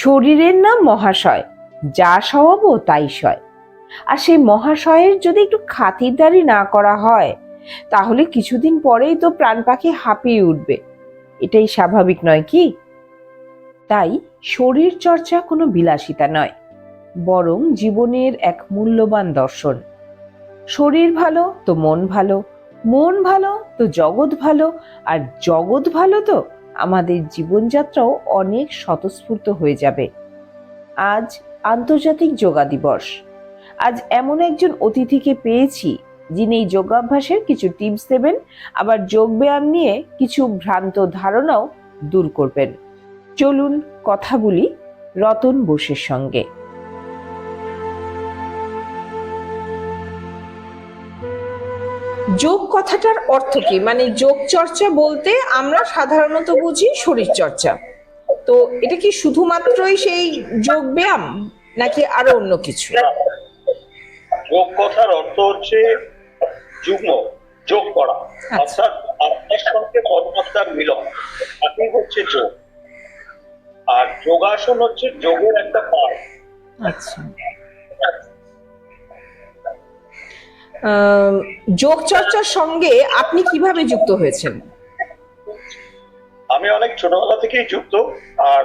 শরীরের নাম মহাশয়, যা স্বভাবও তাই সয় আর সেই মহাশয়ের যদি একটু খাতিরদারি না করা হয়, তাহলে কিছুদিন পরেই তো প্রাণ পাখি হাঁপিয়ে উঠবে। এটাই স্বাভাবিক নয় কি? তাই শরীর চর্চা কোনো বিলাসিতা নয়, বরং জীবনের এক মূল্যবান দর্শন। শরীর ভালো তো মন ভালো মন ভালো তো জগৎ ভালো, আর জগৎ ভালো তো আমাদের জীবনযাত্রাও অনেক স্বতঃস্ফূর্ত হয়ে যাবে। আজ আন্তর্জাতিক যোগা দিবস। আজ এমন একজন অতিথিকে পেয়েছি, যিনি এই যোগাভ্যাসের কিছু টিপস দেবেন, আবার যোগব্যায়াম নিয়ে কিছু ভ্রান্ত ধারণাও দূর করবেন। চলুন কথা বলি রতন বোসের সঙ্গে। যোগ কথাটার অর্থ কি? মানে যোগ চর্চা বলতে আমরা সাধারণত বুঝি শরীর চর্চা। তো এটা কি শুধুমাত্রই সেই যোগ ব্যায়াম নাকি আরও অন্য কিছু? যোগ কথার অর্থ হচ্ছে যুগ্ম যোগ করা। অর্থাৎ আত্মার সঙ্গে পরমাত্মার মিলন। তাকেই হচ্ছে যোগ। আর যোগাসন হচ্ছে যোগের একটা পার্ট আচ্ছা। যোগ চর্চার সঙ্গে আপনি কীভাবে যুক্ত হয়েছেন? আমি অনেক ছোটবেলা থেকেই যুক্ত আর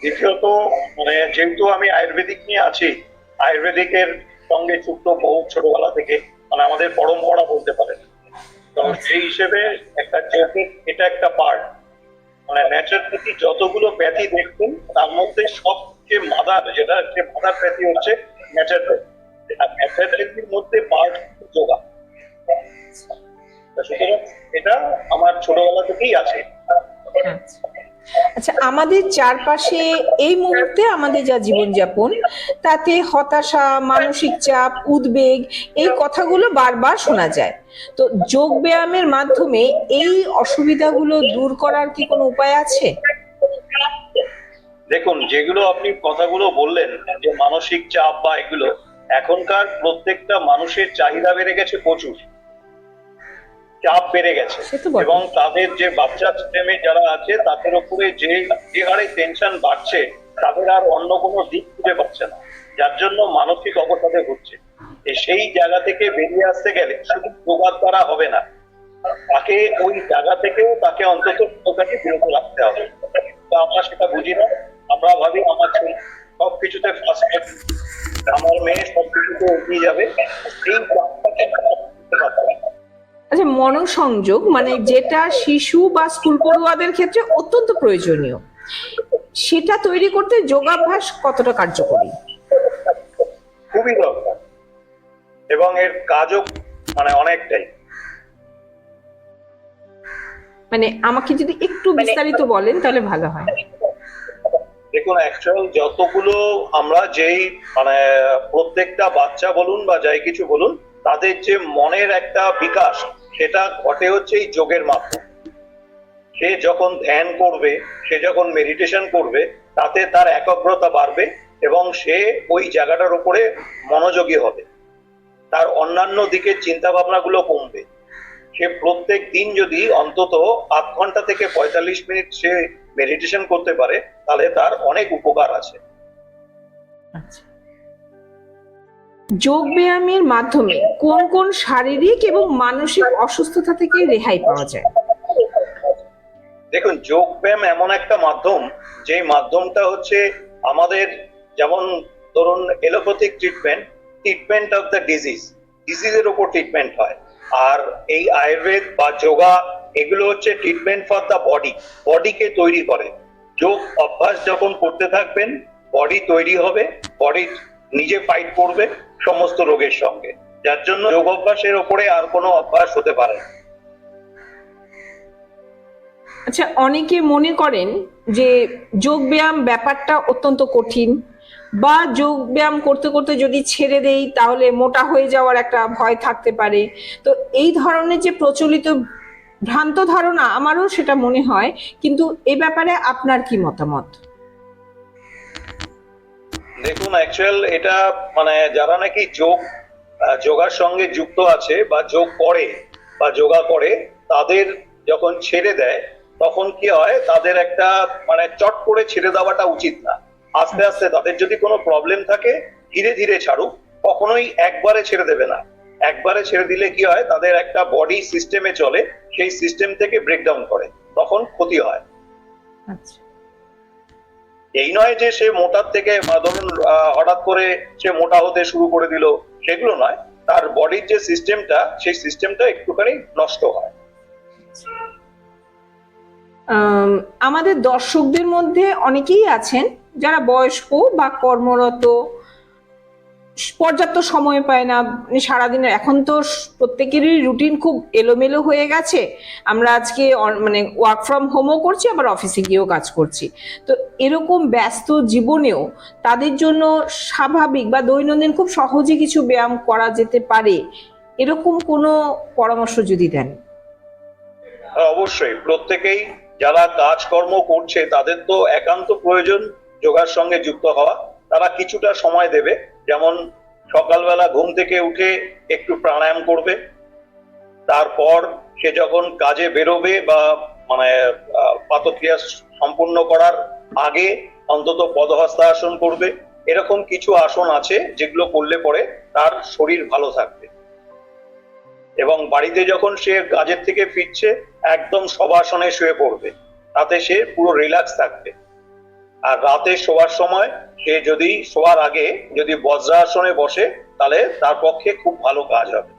দ্বিতীয়ত মানে যেহেতু আমি আয়ুর্বেদিক নিয়ে আছি আয়ুর্বেদিকের সঙ্গে যুক্ত বহু ছোটবেলা থেকে মানে আমাদের পরম্পরা বলতে পারেন। তো সেই হিসেবে একটা এটা একটা পার্ট মানে ন্যাচারালি যতগুলো ব্যাধি দেখবেন তার মধ্যে সবচেয়ে মাদার যেটা হচ্ছে মাদার ব্যাধি হচ্ছে ন্যাচারাল আর মধ্যে পার্ট যোগা। সুতরাং এটা আমার ছোটবেলা থেকেই আছে। আচ্ছা আমাদের চারপাশে এই মুহূর্তে আমাদের যা জীবনযাপন তাতে হতাশা মানসিক চাপ উদ্বেগ এই কথাগুলো বারবার শোনা যায়। তো যোগ ব্যায়ামের মাধ্যমে এই অসুবিধাগুলো দূর করার কি কোনো উপায় আছে? দেখুন যেগুলো আপনি কথাগুলো বললেন যে মানসিক চাপ বা এগুলো এখনকার প্রত্যেকটা মানুষের চাহিদা বেড়ে গেছে প্রচুর। চাপ বেড়ে গেছে। এবং তাদের যে বাচ্চা ছেলে যারা আছে তাদের উপরে যে যে হারে টেনশন বাড়ছে তাদের আর অন্য কোনো দিক খুঁজে পাচ্ছে না। যার জন্য মানসিক অবসাদে হচ্ছে সেই জায়গা থেকে বেরিয়ে আসতে গেলে শুধু যোগার দ্বারা হবে না তাকে ওই জায়গা থেকেও তাকে অন্তত বিরত রাখতে হবে। আমরা সেটা বুঝি না। আমরা ভাবি আমার ছেলে সবকিছুতে ফার্স্ট আমার মেয়ে সবকিছুতে এগিয়ে যাবে। সেই। আচ্ছা মনোসংযোগ মানে যেটা শিশু বা স্কুল পড়ুয়াদের ক্ষেত্রে অত্যন্ত প্রয়োজনীয়। সেটা তৈরি করতে যোগাভ্যাস কতটা কার্যকরী? খুবই দরকার। এবং এর কাজও মানে অনেকটাই। মানে আমাকে যদি একটু বিস্তারিত বলেন তাহলে ভালো হয়। দেখুন অ্যাকচুয়াল যতগুলো আমরা যেই মানে প্রত্যেকটা বাচ্চা বলুন বা যাই কিছু বলুন, তাদের যে মনের একটা বিকাশ, সেটা ঘটে হচ্ছে এই যোগের মাধ্যমে। সে যখন ধ্যান করবে, সে যখন মেডিটেশন করবে, তাতে তার একাগ্রতা বাড়বে এবং সে ওই জায়গাটার উপরে মনোযোগী হবে। তার অন্যান্য দিকের চিন্তা ভাবনাগুলো কমবে। সে প্রত্যেক দিন যদি অন্তত আধ ঘণ্টা থেকে পঁয়তাল্লিশ মিনিট সে মেডিটেশন করতে পারে তাহলে তার অনেক উপকার আছে। আচ্ছা। যোগ ব্যায়ামের মাধ্যমে কোন কোন শারীরিক এবং মানসিক অসুস্থতা থেকে রেহাই পাওয়া যায়? দেখুন যোগ ব্যায়াম এমন একটা মাধ্যম যে মাধ্যমটা হচ্ছে আমাদের যেমন ধরুন allopathic treatment treatment of the disease ডিজিজের উপর ট্রিটমেন্ট হয়। আর এই আয়ুর্বেদ বা যোগা, এগুলো হচ্ছে ট্রিটমেন্ট ফর দ্য বডি বডিকে তৈরি করে। যোগ অভ্যাস যখন করতে থাকবেন বডি তৈরি হবে বডি নিজে ফাইট করবে সমস্ত রোগের সঙ্গে। যার জন্য যোগ অভ্যাসের ওপরে আর কোনো অভ্যাস হতে পারে না। আচ্ছা অনেকে মনে করেন যে যোগ ব্যায়াম ব্যাপারটা অত্যন্ত কঠিন বা যোগ ব্যায়াম করতে করতে যদি ছেড়ে দেই, তাহলে মোটা হয়ে যাওয়ার একটা ভয় থাকতে পারে। তো এই ধরনের যে প্রচলিত ভ্রান্ত ধারণা আমারও সেটা মনে হয়, কিন্তু এ ব্যাপারে আপনার কি মতামত? দেখুন অ্যাকচুয়াল এটা মানে যারা নাকি যোগ যোগার সঙ্গে যুক্ত আছে বা যোগ করে বা যোগা করে, তাদের যখন ছেড়ে দেয়, তখন কি হয়, তাদের একটা মানে চট করে ছেড়ে দেওয়াটা উচিত না। আস্তে আস্তে তাদের যদি কোনো প্রবলেম থাকে ধীরে ধীরে ছাড়ুক কখনোই একবারে ছেড়ে দেবে না। একবারে ছেড়ে দিলে কি হয়? তাদের একটা বডি সিস্টেমে চলে সেই সিস্টেম থেকে ব্রেকডাউন করে তখন ক্ষতি হয়। আচ্ছা। এই নয় যে সে মোটার থেকে ধরুন হঠাৎ করে সে মোটা হতে শুরু করে দিল সেগুলো নয়। তার বডির যে সিস্টেমটা সেই সিস্টেমটা একটুখানি নষ্ট হয়। আম, আমাদের দর্শকদের মধ্যে অনেকেই আছেন যারা বয়স্ক বা কর্মরত পর্যাপ্ত সময় পায় না মানে সারাদিনের এখন তো প্রত্যেকেরই রুটিন খুব এলোমেলো হয়ে গেছে। আমরা আজকে মানে ওয়ার্ক ফ্রম হোমও করছি আবার অফিসে গিয়েও কাজ করছি। তো এরকম ব্যস্ত জীবনেও তাদের জন্য স্বাভাবিক বা দৈনন্দিন খুব সহজে কিছু ব্যায়াম করা যেতে পারে। এরকম কোনো পরামর্শ যদি দেন। হ্যাঁ, অবশ্যই। প্রত্যেকেই যারা কাজকর্ম করছে তাদের তো একান্ত প্রয়োজন যোগার সঙ্গে যুক্ত হওয়া, তারা কিছুটা সময় দেবে। যেমন সকালবেলা ঘুম থেকে উঠে একটু প্রাণায়াম করবে। তারপর সে যখন কাজে বেরোবে বা মানে পাতক্রিয়া সম্পূর্ণ করার আগে অন্তত পদহস্তাসন করবে। এরকম কিছু আসন আছে যেগুলো করলে পরে তার শরীর ভালো থাকবে। এবং বাড়িতে যখন সে কাজের থেকে ফিরছে, একদম সব আসনে শুয়ে পড়বে। তাতে সে পুরো রিল্যাক্স থাকবে। আর রাতে শোয়ার সময় সে যদি শোয়ার আগে যদি বজ্রাসনে বসে, তাহলে তার পক্ষে খুব ভালো কাজ হবে।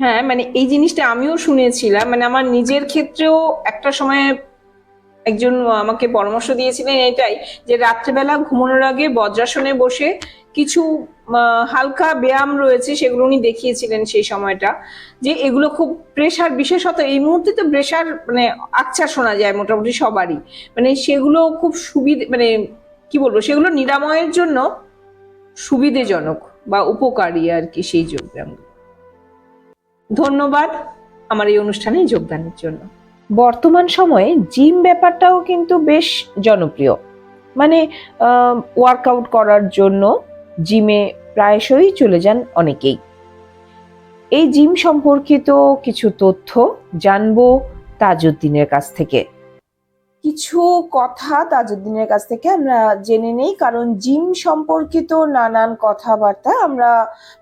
হ্যাঁ মানে এই জিনিসটা আমিও শুনেছিলাম। মানে আমার নিজের ক্ষেত্রেও একটা সময় একজন আমাকে পরামর্শ দিয়েছিলেন এটাই যে রাত্রেবেলা ঘুমানোর আগে বজ্রাসনে বসে কিছু হালকা ব্যায়াম রয়েছে সেগুলো উনি দেখিয়েছিলেন সেই সময়টা যে এগুলো খুব প্রেশার বিশেষত এই মুহূর্তে তো প্রেশার মানে আচ্ছা শোনা যায় মোটামুটি সবারই। মানে সেগুলো খুব সুবিধে মানে কি বলব, সেগুলো নিরাময়ের জন্য সুবিধেজনক বা উপকারী আর কি সেই যোগব্যায়ামগুলো। ধন্যবাদ আমার এই অনুষ্ঠানে যোগদানের জন্য। বর্তমান সময়ে জিম ব্যাপারটাও কিন্তু বেশ জনপ্রিয়। মানে ওয়ার্কআউট করার জন্য জিমে প্রায়শই চলে যান অনেকেই। এই জিম সম্পর্কিত কিছু তথ্য জানব তাজউদ্দিনের কাছ থেকে। কিছু কথা তাজউদ্দিনের কাছ থেকে আমরা জেনে নেই, কারণ জিম সম্পর্কিত নানান কথাবার্তা আমরা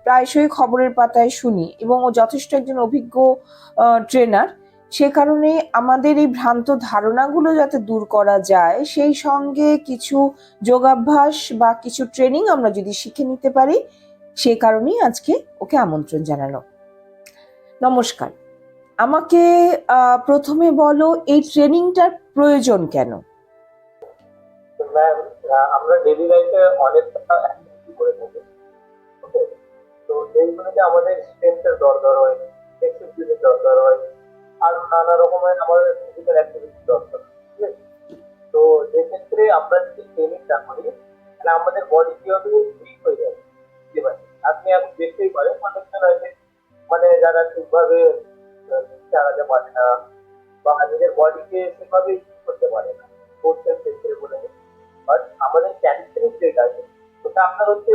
প্রায়শই খবরের পাতায় শুনি এবং ও যথেষ্ট একজন অভিজ্ঞ ট্রেনার সে কারণে আমাদের এই ভ্রান্ত ধারণাগুলো যাতে দূর করা যায়, সেই সঙ্গে কিছু যোগাভ্যাস বা কিছু ট্রেনিং আমরা যদি শিখে নিতে পারি, সে কারণেই আজকে ওকে আমন্ত্রণ জানানো নমস্কার। আমাকে প্রথমে বলো, এই ট্রেনিংটার প্রয়োজন কেন? আমরা ডেলি লাইফে অনেকটা অ্যাক্টিভিটি করে থাকি। তো এইগুলোতে আমাদের স্ট্রেংথের দরকার হয় ফ্লেক্সিবিলিটির দরকার হয়। আর নানা রকমের আমাদের ফিজিক্যাল অ্যাক্টিভিটি দরকার হয়, ঠিক আছে তো এক্ষেত্রে আমরা যদি ট্রেনিংটা করি তাহলে আমাদের বডি কি হবে উইক হয়ে যাবে বুঝতে পারছেন? আপনি এখন দেখতেই পারেন অনেকজন আছে মানে যারা ঠিকভাবে আহ, চালাতে পারে না বা নিজের বডিকে সেভাবে ইউজ করতে পারে না স্পোর্টসের ক্ষেত্রে বলে বাট আমাদের ক্যালিস্টেনিক যেটা আছে ওটা আপনার হচ্ছে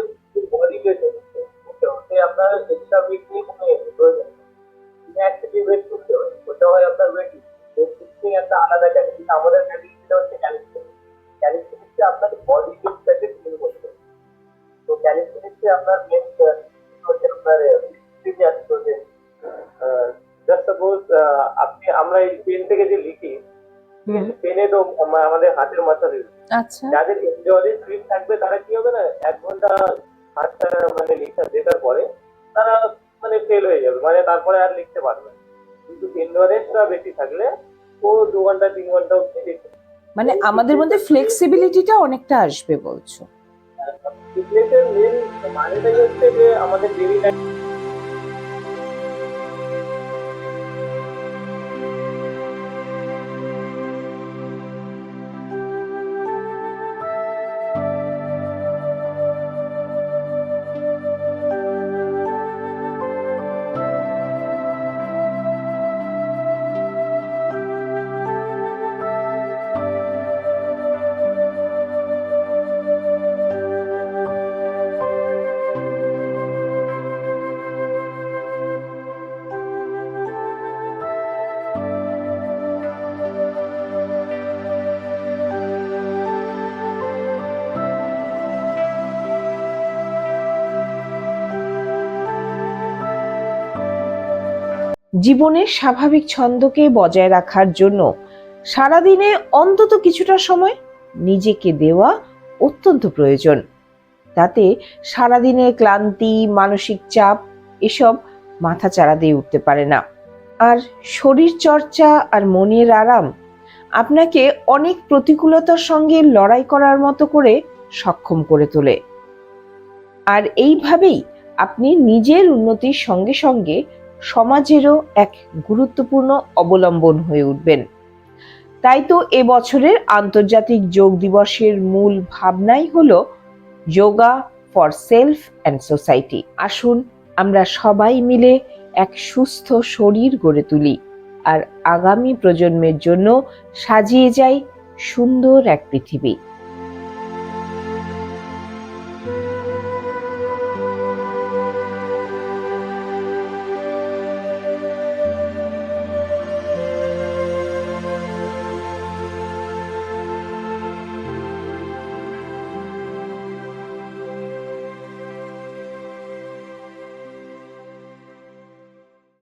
সাপোজ আপনি আমরা এই পেন থেকে যে লিখি পেনে তো আমাদের হাতের মাথা আচ্ছা। যাদের জলে স্লিপ থাকবে তারা কি হবে না এক ঘণ্টা হাতটা মানে লেখা লেখার পরে তারা মানে ফেল হয়ে যাবে মানে তারপরে আর লিখতে পারবে। কিন্তু ইন্ডোরেন্সটা বেশি থাকলে ও দু ঘণ্টা তিন ঘণ্টা অব্দি লিখতে মানে আমাদের মধ্যে ফ্লেক্সিবিলিটিটা অনেকটা আসবে বলছো। ফিটনেসের মেন মানেটাই হচ্ছে যে আমাদের ডেলি লাইফ জীবনের স্বাভাবিক ছন্দকে বজায় রাখার জন্য সারাদিনে অন্তত কিছুটা সময় নিজেকে দেওয়া অত্যন্ত প্রয়োজন। তাতে সারাদিনের ক্লান্তি, মানসিক চাপ এসব মাথা চাড়া দিয়ে উঠতে পারে না। আর শরীর চর্চা আর মনের আরাম আপনাকে অনেক প্রতিকূলতার সঙ্গে লড়াই করার মতো করে সক্ষম করে তোলে। আর এইভাবেই আপনি নিজের উন্নতির সঙ্গে সঙ্গে সমাজেরও এক গুরুত্বপূর্ণ অবলম্বন হয়ে উঠবেন। তাই তো এবছরের আন্তর্জাতিক যোগ দিবসের মূল ভাবনাই হল yoga for self and society. আসুন আমরা সবাই মিলে এক সুস্থ শরীর গড়ে তুলি আর আগামী প্রজন্মের জন্য সাজিয়ে যাই সুন্দর এক পৃথিবী।